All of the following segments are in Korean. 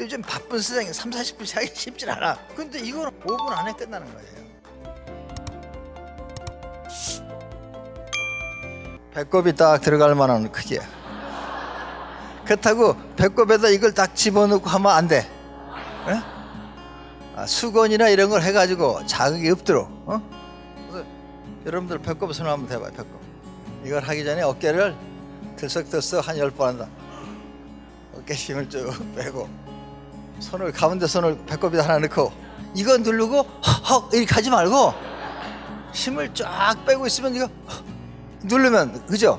요즘 바쁜 세상에 3, 40분 하기 쉽진 않아. 근데 이거는 5분 안에 끝나는 거예요. 배꼽이 딱 들어갈 만한 크기야. 그렇다고 배꼽에다 이걸 딱 집어넣고 하면 안 돼. 예? 아, 수건이나 이런 걸 해가지고 자극이 없도록. 어? 여러분들 배꼽 손 한번 대봐요. 배꼽. 이걸 하기 전에 어깨를 들썩들썩 한 열 번 한다. 어깨 힘을 쭉 빼고 손을 가운데 손을 배꼽에다 하나 넣고 이거 누르고 헉헉 이렇게 하지 말고 힘을 쫙 빼고 있으면 이거 헉 누르면 그죠?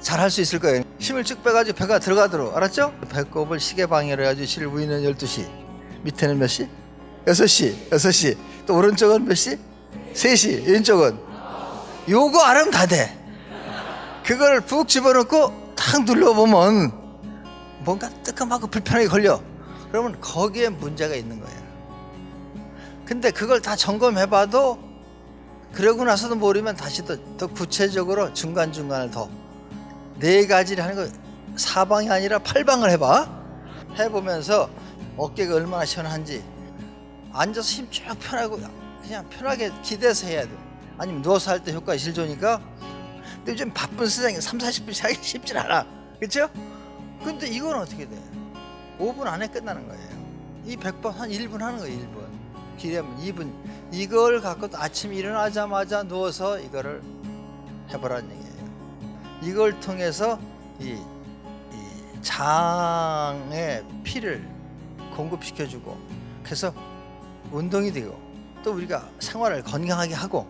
잘 할 수 있을 거예요. 힘을 쭉 빼가지고 배가 들어가도록 알았죠? 배꼽을 시계 방해를 해가지고 실부위는 12시 밑에는 몇 시? 6시 6시 또 오른쪽은 몇 시? 3시 왼쪽은 요거 알으면 다 돼 그거를 푹 집어넣고 탁 눌러보면 뭔가 뜨끔하고 불편하게 걸려 그러면 거기에 문제가 있는 거예요. 근데 그걸 다 점검해 봐도 그러고 나서도 모르면 다시 또, 더 구체적으로 중간중간을 더 네 가지를 하는 거 사방이 아니라 팔방을 해봐. 해보면서 어깨가 얼마나 시원한지 앉아서 힘 쭉 편하고 그냥 편하게 기대서 해야 돼. 아니면 누워서 할 때 효과가 제일 좋으니까. 근데 요즘 바쁜 세상에 3, 40분 하기 쉽진 않아. 그렇죠? 근데 이건 어떻게 돼? 5분 안에 끝나는 거예요. 이 100번 한 1분 하는 거예요 1분. 기대면 2분. 이걸 갖고 또 아침 일어나자마자 누워서 이거를 해보라는 얘기예요. 이걸 통해서 이, 이 장에 피를 공급시켜주고 그래서 운동이 되고 또 우리가 생활을 건강하게 하고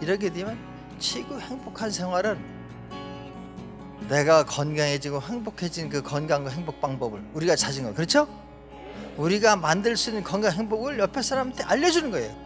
이렇게 되면 최고 행복한 생활은 내가 건강해지고 행복해진 그 건강과 행복 방법을 우리가 찾은 거 그렇죠? 우리가 만들 수 있는 건강 행복을 옆에 사람한테 알려주는 거예요.